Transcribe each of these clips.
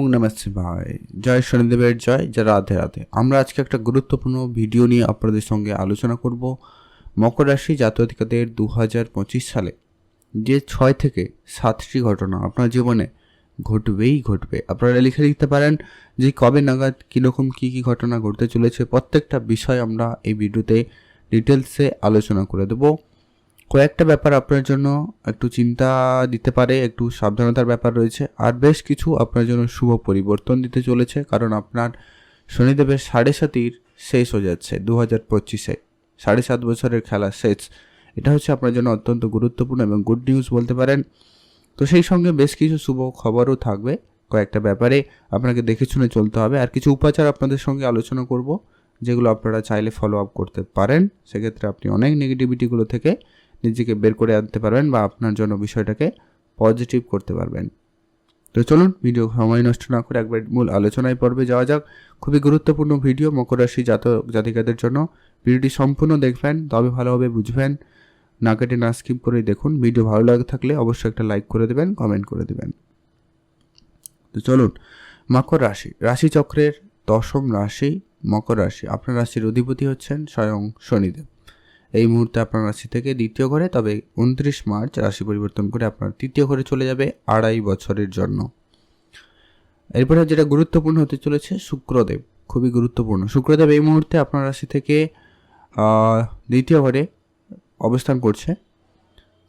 ওং নমঃ শিবায়। জয় শনিদেবের জয় যা রাধে রাধে। আমরা আজকে একটা গুরুত্বপূর্ণ ভিডিও নিয়ে আপনাদের সঙ্গে আলোচনা করব মকর রাশি জাতকাদের দু হাজার পঁচিশ সালে। যে ছয় থেকে সাতটি ঘটনা আপনার জীবনে ঘটবেই ঘটবে। আপনারা লিখে লিখতে পারেন যে কবে নাগাদ কীরকম কী কী ঘটনা ঘটতে চলেছে। প্রত্যেকটা বিষয় আমরা এই ভিডিওতে ডিটেলসে আলোচনা করে দেবো। কয়েকটা ব্যাপার আপনার জন্য একটু চিন্তা দিতে পারে, একটু সাবধানতার ব্যাপার রয়েছে। আর বেশ কিছু আপনার জন্য শুভ পরিবর্তন দিতে চলেছে, কারণ আপনার শনিদেবের সাড়ে সাতির শেষ হয়ে যাচ্ছে দু হাজার পঁচিশে। সাড়ে সাত বছরের খেলা শেষ। এটা হচ্ছে আপনার জন্য অত্যন্ত গুরুত্বপূর্ণ এবং গুড নিউজ বলতে পারেন। তো সেই সঙ্গে বেশ কিছু শুভ খবরও থাকবে কয়েকটা ব্যাপারে। আপনাকে দেখে শুনে চলতে হবে। আর কিছু উপাচার আপনাদের সঙ্গে আলোচনা করব, যেগুলো আপনারা চাইলে ফলো আপ করতে পারেন। সেক্ষেত্রে আপনি অনেক নেগেটিভিটিগুলো থেকে নিজেকে বের করে আনতে পারবেন বা আপনার জন্য বিষয়টাকে পজিটিভ করতে পারবেন। তো চলুন, ভিডিও সময় নষ্ট না করে একবার মূল আলোচনায় পর্বে যাওয়া যাক। খুবই গুরুত্বপূর্ণ ভিডিও, মকর রাশি জাতক জাতিকাদের জন্য। ভিডিওটি সম্পূর্ণ দেখবেন, তবে ভালোভাবে বুঝবেন। না কেটে না স্কিপ করে দেখুন। ভিডিও ভালো লাগে থাকলে অবশ্যই একটা লাইক করে দেবেন, কমেন্ট করে দেবেন। তো চলুন, মকর রাশি। রাশিচক্রের দশম রাশি মকর রাশি। আপনার রাশির অধিপতি হচ্ছেন স্বয়ং শনিদেব। এই মুহূর্তে আপনার রাশি থেকে দ্বিতীয় ঘরে, তবে উনত্রিশ মার্চ রাশি পরিবর্তন করে আপনার তৃতীয় ঘরে চলে যাবে আড়াই বছরের জন্য। এরপরে যেটা গুরুত্বপূর্ণ হতে চলেছে, শুক্রদেব। খুবই গুরুত্বপূর্ণ। শুক্রদেব এই মুহূর্তে আপনার রাশি থেকে দ্বিতীয় ঘরে অবস্থান করছে।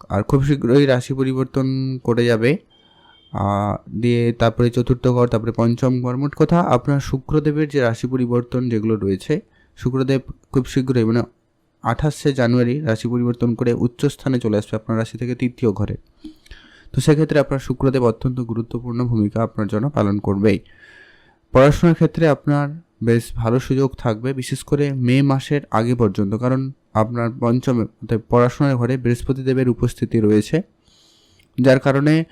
আর খুব শীঘ্রই রাশি পরিবর্তন করে যাবে। দিয়ে তারপরে চতুর্থ ঘর, তারপরে পঞ্চম ঘর, মোট কথা আপনার শুক্রদেবের যে রাশি পরিবর্তন যেগুলো রয়েছে, শুক্রদেব খুব শীঘ্রই মানে আঠাশে জানুয়ারি রাশি পরিবর্তন করে উচ্চ স্থানে চলে আসবে আপনার রাশি থেকে তৃতীয় ঘরে। তো সেক্ষেত্রে আপনার শুক্রদেব অত্যন্ত গুরুত্বপূর্ণ ভূমিকা আপনার জন্য পালন করবেই। পড়াশোনার ক্ষেত্রে আপনার বেশ ভালো সুযোগ থাকবে, বিশেষ করে মে মাসের আগে পর্যন্ত, কারণ আপনার পঞ্চমে, অর্থাৎ পড়াশোনার ঘরে বৃহস্পতি দেবের উপস্থিতি রয়েছে। যার কারণে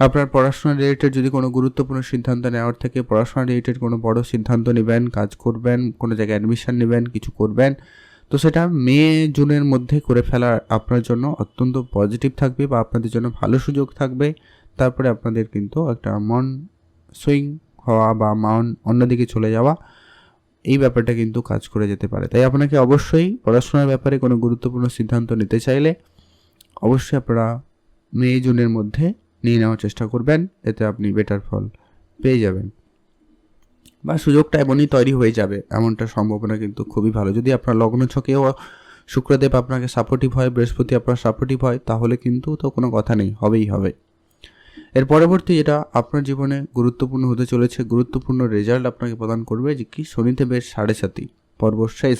আপনার পড়াশোনা রিলেটেড যদি কোনো গুরুত্বপূর্ণ সিদ্ধান্ত নেওয়ার থেকে পড়াশোনা রিলেটেড কোনো বড় সিদ্ধান্ত নেবেন, কাজ করবেন, কোনো জায়গায় অ্যাডমিশন নেবেন, কিছু করবেন তো সেটা মে, জুনের মধ্যে করে ফেলা আপনার জন্য অত্যন্ত পজিটিভ থাকবে বা আপনাদের জন্য ভালো সুযোগ থাকবে। তারপরে আপনাদের কিন্তু একটা মন সুইং হওয়া বা মন অন্যদিকে চলে যাওয়া, এই ব্যাপারটা কিন্তু কাজ করে যেতে পারে। তাই আপনাকে অবশ্যই পড়াশোনার ব্যাপারে কোনো গুরুত্বপূর্ণ সিদ্ধান্ত নিতে চাইলে অবশ্যই আপনারা মে, জুনের মধ্যে নিয়ে নেওয়ার চেষ্টা করবেন। এতে আপনি বেটার ফল পেয়ে যাবেন। বা সুযোগটা এমনই তৈরি হয়ে যাবে, এমনটা সম্ভাবনা কিন্তু খুবই ভালো। যদি আপনার লগ্ন ছকেও শুক্রদেব আপনাকে সাপোর্টিভ হয়, বৃহস্পতি আপনার সাপোর্টিভ হয়, তাহলে কিন্তু তো কোনো কথা নেই, হবেই হবে। এর পরবর্তী যেটা আপনার জীবনে গুরুত্বপূর্ণ হতে চলেছে, গুরুত্বপূর্ণ রেজাল্ট আপনাকে প্রদান করবে যে কি? শনিদেবের সাড়ে সাতি পর্ব শেষ।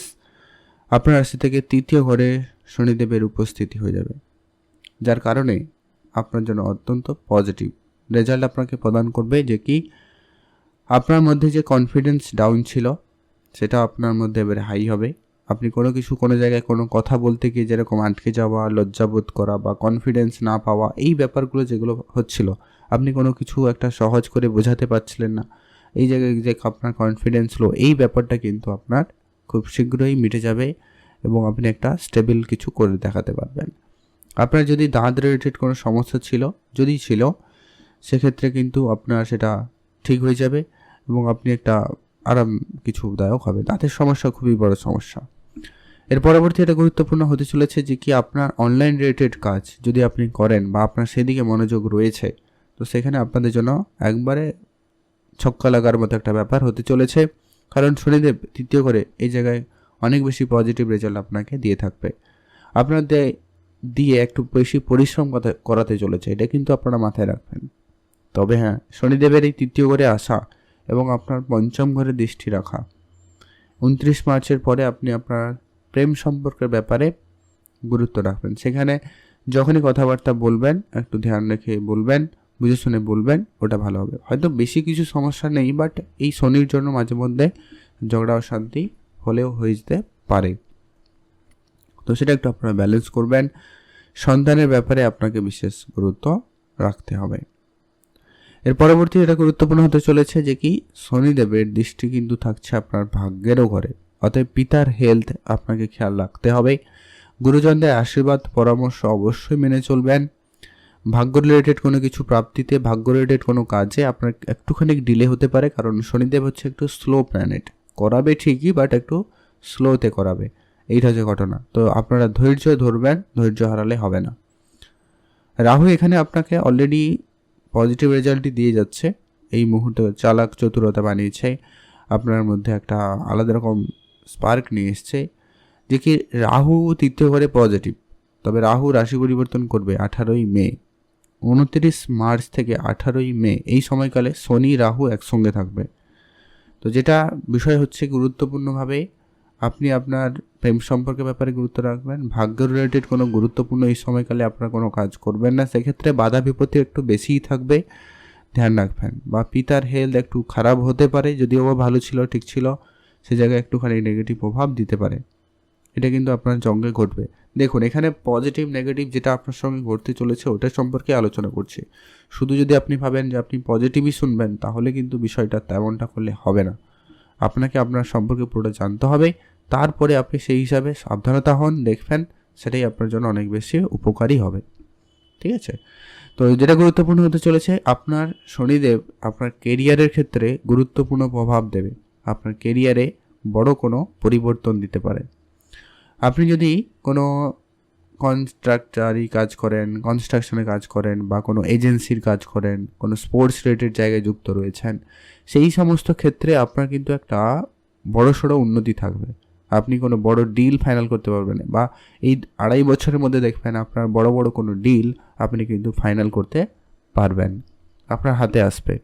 আপনার রাশি থেকে তৃতীয় ঘরে শনিদেবের উপস্থিতি হয়ে যাবে। যার কারণে আপনার জন্য অত্যন্ত পজিটিভ রেজাল্ট আপনাকে প্রদান করবে যে কি? আপনার মধ্যে যে কনফিডেন্স ডাউন ছিল, সেটা আপনার মধ্যে এবারে হাই হবে। আপনি কোনো কিছু কোনো জায়গায় কোনো কথা বলতে গিয়ে যেরকম আটকে যাওয়া লজ্জাবোধ করা বা কনফিডেন্স না পাওয়া, এই ব্যাপারগুলো যেগুলো হচ্ছিল, আপনি কোনো কিছু একটা সহজ করে বোঝাতে পারছিলেন না। এই জায়গায় যে আপনার কনফিডেন্স লো এই ব্যাপারটা কিন্তু আপনার খুব শীঘ্রই মিটে যাবে এবং আপনি একটা স্টেবল কিছু করে দেখাতে পারবেন। আপনার যদি দাঁত রিলেটেড কোনো সমস্যা ছিল, যদি ছিল, সেক্ষেত্রে কিন্তু আপনার সেটা ঠিক হয়ে যাবে। এবং আপনি একটা আরাম কিছু দায়ক হবে। দাঁতের সমস্যা খুবই বড় সমস্যা। এর পরবর্তী এটা গুরুত্বপূর্ণ হতে চলেছে যে কি আপনার অনলাইন রিলেটেড কাজ যদি আপনি করেন বা আপনার সেদিকে মনোযোগ রয়েছে, তো সেখানে আপনাদের জন্য একবারে ছক্কা লাগার মতো একটা ব্যাপার হতে চলেছে। কারণ শনিদেব তৃতীয় করে এই জায়গায় অনেক বেশি পজিটিভ রেজাল্ট আপনাকে দিয়ে থাকবে। আপনাদের দিয়ে একটু বেশি পরিশ্রম করাতে চলেছে, এটা কিন্তু আপনারা মাথায় রাখবেন। তবে হ্যাঁ শনিদেবের এই তৃতীয় করে আসা এবং আপনার পঞ্চম ঘরে দৃষ্টি রাখা। উনত্রিশ মার্চের পরে আপনি আপনার প্রেম সম্পর্কের ব্যাপারে গুরুত্ব রাখবেন। সেখানে যখনই কথাবার্তা বলবেন, একটু ধ্যান রেখে বলবেন, বুঝে শুনে বলবেন, ওটা ভালো হবে। হয়তো বেশি কিছু সমস্যা নেই, বাট এই শনির জন্য মাঝে মধ্যে ঝগড়া অশান্তি হলেও হয়ে যেতে পারে। তো সেটা একটু আপনারা ব্যালেন্স করবেন। সন্তানের ব্যাপারে আপনাকে বিশেষ গুরুত্ব রাখতে হবে। এর পরবর্তী এটা গুরুত্বপূর্ণ হতে চলেছে যে কি, শনিদেবের দৃষ্টি কিন্তু থাকছে আপনার ভাগ্যেরও ঘরে। অতএব পিতার হেলথ আপনাকে খেয়াল রাখতে হবে। গুরুজনদের আশীর্বাদ, পরামর্শ অবশ্যই মেনে চলবেন। ভাগ্য রিলেটেড কোনো কিছু প্রাপ্তিতে, ভাগ্য রিলেটেড কোনো কাজে আপনার একটুখানি ডিলে হতে পারে, কারণ শনিদেব হচ্ছে একটু স্লো প্ল্যানেট করাবে ঠিকই বাট একটু স্লোতে করাবে। এইটা হচ্ছে ঘটনা। তো আপনারা ধৈর্য ধরবেন, ধৈর্য হারালে হবে না। রাহু এখানে আপনাকে অলরেডি পজিটিভ রেজাল্টই দিয়ে যাচ্ছে। এই মুহূর্তে চালাক চতুরতা বানিয়েছে। আপনার মধ্যে একটা আলাদা রকম স্পার্ক নিয়ে এসছে যে কি রাহু তৃতীয় ঘরে পজিটিভ তবে রাহু রাশি পরিবর্তন করবে আঠারোই মে। উনত্রিশ মার্চ থেকে আঠারোই মে, এই সময়কালে শনি রাহু একসঙ্গে থাকবে। তো যেটা বিষয় হচ্ছে গুরুত্বপূর্ণভাবে আপনি আপনার প্রেম সম্পর্কের ব্যাপারে গুরুত্ব রাখবেন। ভাগ্য রিলেটেড কোনো গুরুত্বপূর্ণ এই সময়কালে আপনারা কোনো কাজ করবেন না। সেক্ষেত্রে বাধা বিপত্তি একটু বেশিই থাকবে। ধ্যান রাখবেন। বা পিতার হেলথ একটু খারাপ হতে পারে, যদিও বা ভালো ছিল, ঠিক ছিল। সে জায়গায় একটুখানি নেগেটিভ প্রভাব দিতে পারে। এটা কিন্তু আপনার জঙ্গে ঘটবে। দেখুন, এখানে পজিটিভ নেগেটিভ যেটা আপনার সঙ্গে ঘটতে চলেছে, ওটা সম্পর্কে আলোচনা করছি। শুধু যদি আপনি ভাবেন যে আপনি পজিটিভই শুনবেন, তাহলে কিন্তু বিষয়টা তেমনটা করলে হবে না। আপনাকে আপনার সম্পর্কে পুরোটা জানতে হবে। তারপরে আপনি সেই হিসাবে সাবধানতা হন, দেখবেন সেটাই আপনার জন্য অনেক বেশি উপকারী হবে। ঠিক আছে? তো যেটা গুরুত্বপূর্ণ হতে চলেছে, আপনার শনিদেব আপনার কেরিয়ারের ক্ষেত্রে গুরুত্বপূর্ণ প্রভাব দেবে। আপনার কেরিয়ারে বড় কোনো পরিবর্তন দিতে পারে। আপনি যদি কোনো কনস্ট্রাকচারি কাজ করেন কনস্ট্রাকশনে কাজ করেন বা কোনো এজেন্সির কাজ করেন, কোনো স্পোর্টস রিলেটেড জায়গায় যুক্ত রয়েছেন, সেই সমস্ত ক্ষেত্রে আপনার কিন্তু একটা বড়সড় উন্নতি থাকবে। আপনি কোনো বড় ডিল ফাইনাল করতে পারবেন বা এই আড়াই বছরের মধ্যে দেখবেন আপনার বড় বড় কোনো ডিল আপনি কিন্তু ফাইনাল করতে পারবেন, আপনার হাতে আসবে।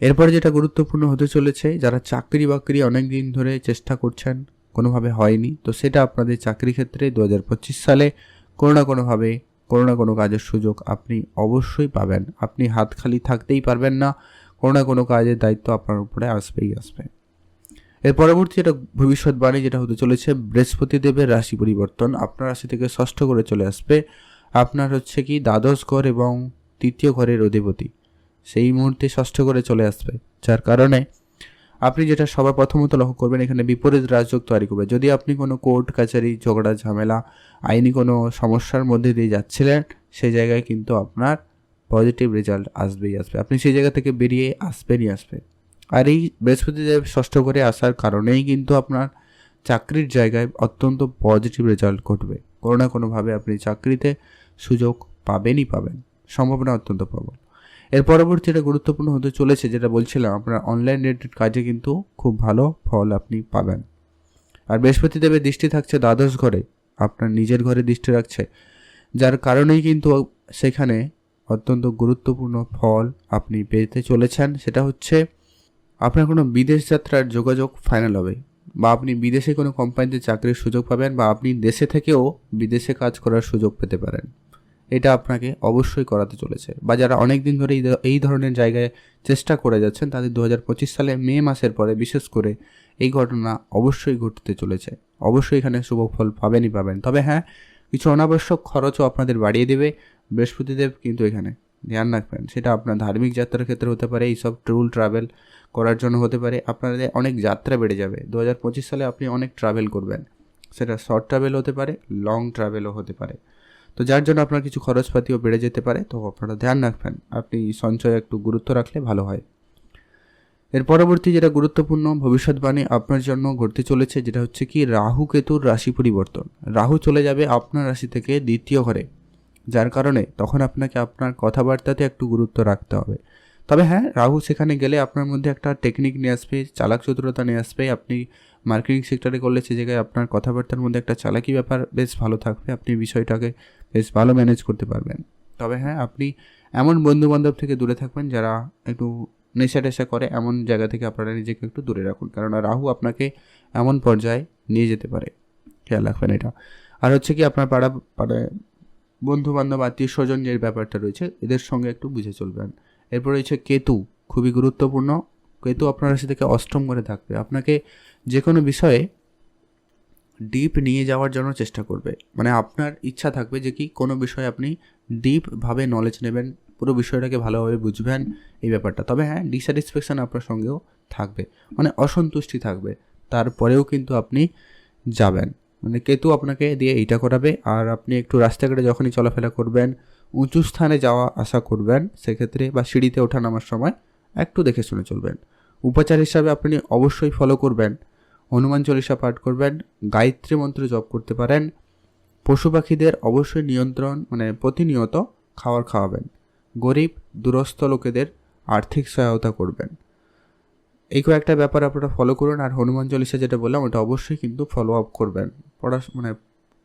এরপরে যেটা গুরুত্বপূর্ণ হতে চলেছে, যারা চাকরি বাকরি অনেক দিন ধরে চেষ্টা করছেন কোনোভাবে হয়নি। তো সেটা আপনাদের চাকরি ক্ষেত্রে দু হাজার পঁচিশ সালে কোনো না কোনোভাবে, কোনো না কোনো কাজের সুযোগ আপনি অবশ্যই পাবেন। আপনি হাত খালি থাকতেই পারবেন না, কোনো না কোনো কাজের দায়িত্ব আপনার উপরে আসবেই আসবে। এর পরবর্তী যেটা ভবিষ্যৎবাণী যেটা হতে চলেছে বৃহস্পতি দেবের রাশি পরিবর্তন। আপনার রাশি থেকে ষষ্ঠ করে চলে আসবে। আপনার হচ্ছে কি, দ্বাদশ ঘর এবং তৃতীয় ঘরের অধিপতি। সেই মুহূর্তে ষষ্ঠ করে চলে আসবে। যার কারণে আপনি যেটা সবার প্রথমত লক্ষ্য করবেন, এখানে বিপরীত রাজযোগ তৈরি করবে। যদি আপনি কোনো কোর্ট কাছারি ঝগড়া, ঝামেলা, আইনি কোনো সমস্যার মধ্যে দিয়ে যাচ্ছিলেন, সেই জায়গায় কিন্তু আপনার পজিটিভ রেজাল্ট আসবেই আসবে। আপনি সেই জায়গা থেকে বেরিয়ে আসবেনই আসবে আর এই বৃহস্পতিদেব ষষ্ঠ করে আসার কারণেই কিন্তু আপনার চাকরির জায়গায় অত্যন্ত পজিটিভ রেজাল্ট ঘটবে। কোনো না কোনোভাবে আপনি চাকরিতে সুযোগ পাবেনই পাবেন। সম্ভাবনা অত্যন্ত প্রবল। এর পরবর্তী এটা গুরুত্বপূর্ণ হতে চলেছে, যেটা বলছিলাম, আপনার অনলাইন রিলেটেড কাজে কিন্তু খুব ভালো ফল আপনি পাবেন। আর বৃহস্পতি দেবের দৃষ্টি থাকছে দ্বাদশ ঘরে, আপনার নিজের ঘরে দৃষ্টি রাখছে, যার কারণেই কিন্তু সেখানে অত্যন্ত গুরুত্বপূর্ণ ফল আপনি পেতে চলেছেন। সেটা হচ্ছে, আপনার কোনো বিদেশ যাত্রার যোগাযোগ ফাইনাল হবে, বা আপনি বিদেশে কোনো কোম্পানিতে চাকরির সুযোগ পাবেন, বা আপনি দেশে থেকেও বিদেশে কাজ করার সুযোগ পেতে পারেন। এটা আপনাকে অবশ্যই করাতে চলেছে। বা যারা অনেক দিন ধরে এই ধরনের জায়গায় চেষ্টা করে যাচ্ছেন, তাদের দু হাজার পঁচিশ সালে মে মাসের পরে বিশেষ করে এই ঘটনা অবশ্যই ঘটতে চলেছে। অবশ্যই এখানে শুভ ফল পাবেনই পাবেন। তবে হ্যাঁ কিছু অনাবশ্যক খরচও আপনাদের বাড়িয়ে দেবে বৃহস্পতিদেব কিন্তু এখানে ধ্যান রাখবেন। সেটা আপনার ধার্মিক যাত্রার ক্ষেত্রে হতে পারে, এইসব ট্যুর ট্রাভেল করার জন্য হতে পারে। আপনাদের অনেক যাত্রা বেড়ে যাবে। দু হাজার পঁচিশ সালে আপনি অনেক ট্রাভেল করবেন। সেটা শর্ট ট্রাভেল হতে পারে, লং ট্রাভেলও হতে পারে। তো যার জন্য আপনার কিছু খরচপাতিও বেড়ে যেতে পারে, তো আপনারা ধ্যান রাখবেন। আপনি সঞ্চয়ে একটু গুরুত্ব রাখলে ভালো হয়। এর পরবর্তী যেটা গুরুত্বপূর্ণ, ভবিষ্যৎবাণী আপনার জন্য ঘটতে চলেছে, যেটা হচ্ছে কি, রাহু কেতুর রাশি পরিবর্তন। রাহু চলে যাবে আপনার রাশি থেকে দ্বিতীয় ঘরে, যার কারণে তখন আপনাকে আপনার কথাবার্তাতে একটু গুরুত্ব রাখতে হবে। তবে হ্যাঁ রাহু সেখানে গেলে আপনার মধ্যে একটা টেকনিক নিয়ে আসবে, চালাক চতুরতা নিয়ে আসবে, আপনি মার্কেটিং সেক্টরে করলে সে জায়গায় আপনার কথাবার্তার মধ্যে একটা চালাকি ব্যাপার বেশ ভালো থাকবে, আপনি বিষয়টাকে বেশ ভালো ম্যানেজ করতে পারবেন। তবে হ্যাঁ আপনি এমন বন্ধুবান্ধব থেকে দূরে থাকবেন যারা একটু নেশা টেশা করে, এমন জায়গা থেকে আপনারা নিজেকে একটু দূরে রাখুন। কারণ রাহু আপনাকে এমন পর্যায়ে নিয়ে যেতে পারে। খেয়াল রাখবেন এটা। আর হচ্ছে কি, আপনার পাড়া, পাড়ায় বন্ধু বান্ধব আত্মীয় স্বজন যে ব্যাপারটা রয়েছে, এদের সঙ্গে একটু বুঝে চলবেন। এরপর রয়েছে কেতু, খুবই গুরুত্বপূর্ণ। কেতু আপনার রাশি থেকে অষ্টম করে থাকবে। আপনাকে যে কোনো বিষয়ে ডিপ নিয়ে যাওয়ার জন্য চেষ্টা করবে। মানে আপনার ইচ্ছা থাকবে যে কি কোনো বিষয়ে আপনি ডিপভাবে নলেজ নেবেন, পুরো বিষয়টাকে ভালোভাবে বুঝবেন এই ব্যাপারটা। তবে হ্যাঁ ডিস্যাটিসফ্যাকশান আপনার সঙ্গেও থাকবে। মানে অসন্তুষ্টি থাকবে। তারপরেও কিন্তু আপনি যাবেন। মানে কেতু আপনাকে দিয়ে এইটা করাবে। আর আপনি একটু রাস্তাঘাটে যখনই চলাফেরা করবেন, উঁচু স্থানে যাওয়া আসা করবেন, সেক্ষেত্রে বা সিঁড়িতে ওঠা নামার সময় একটু দেখে শুনে চলবেন। উপাচার হিসাবে আপনি অবশ্যই ফলো করবেন। হনুমান চল্লিশা পাঠ করবেন, গায়ত্রী মন্ত্র জপ করতে পারেন। পশু পাখিদের অবশ্যই নিয়ন্ত্রণ মানে প্রতিনিয়ত খাবার খাওয়াবেন। গরিব, দুরস্থ লোকেদের আর্থিক সহায়তা করবেন। এই কয়েকটা ব্যাপার আপনারা ফলো করুন আর হনুমান চল্লিশা যেটা বললাম, ওটা অবশ্যই কিন্তু ফলো আপ করবেন। পড়া মানে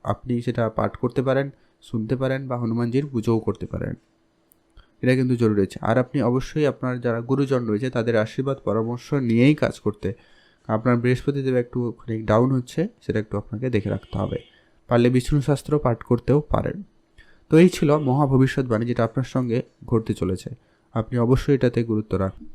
আপনি সেটা পাঠ করতে পারেন, শুনতে পারেন বা হনুমানজির পুজোও করতে পারেন। এটা কিন্তু জরুরি আছে আর আপনি অবশ্যই আপনার যারা গুরুজন রয়েছে, তাদের আশীর্বাদ, পরামর্শ নিয়েই কাজ করতে। আপনার বৃহস্পতিদেব একটু খানিক ডাউন হচ্ছে, সেটা একটু আপনাকে দেখে রাখতে হবে। পারলে বিষ্ণু শাস্ত্র পাঠ করতেও পারেন। তো এই ছিল মহা ভবিষ্যৎবাণী, যেটা আপনার সঙ্গে ঘটতে চলেছে। আপনি অবশ্যই এটাতে গুরুত্ব রাখুন।